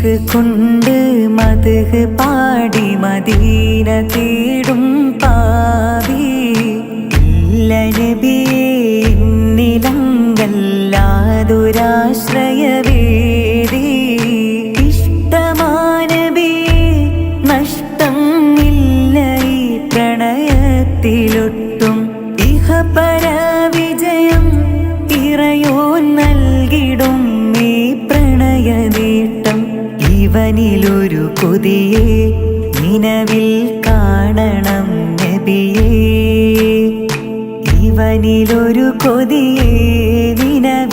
ഇഷ്ക് കൊണ്ട് മതഹ് പാടി മദീന തേടും പാവി. ഇല്ല നബിയേ എന്നിലങ്കല്ലാതൊരാശ്രയവേദി ഇഷ്ടമാനബിയേ നഷ്ടം ഇല്ല ഈ പ്രണയത്തിലൊട്ടും. ഇഹപര ജീവനിലൊരു കൊതിയെ നിലവിൽ കാണണം നബിയേ. ഇവനിലൊരു കൊതിയെ നിലവിൽ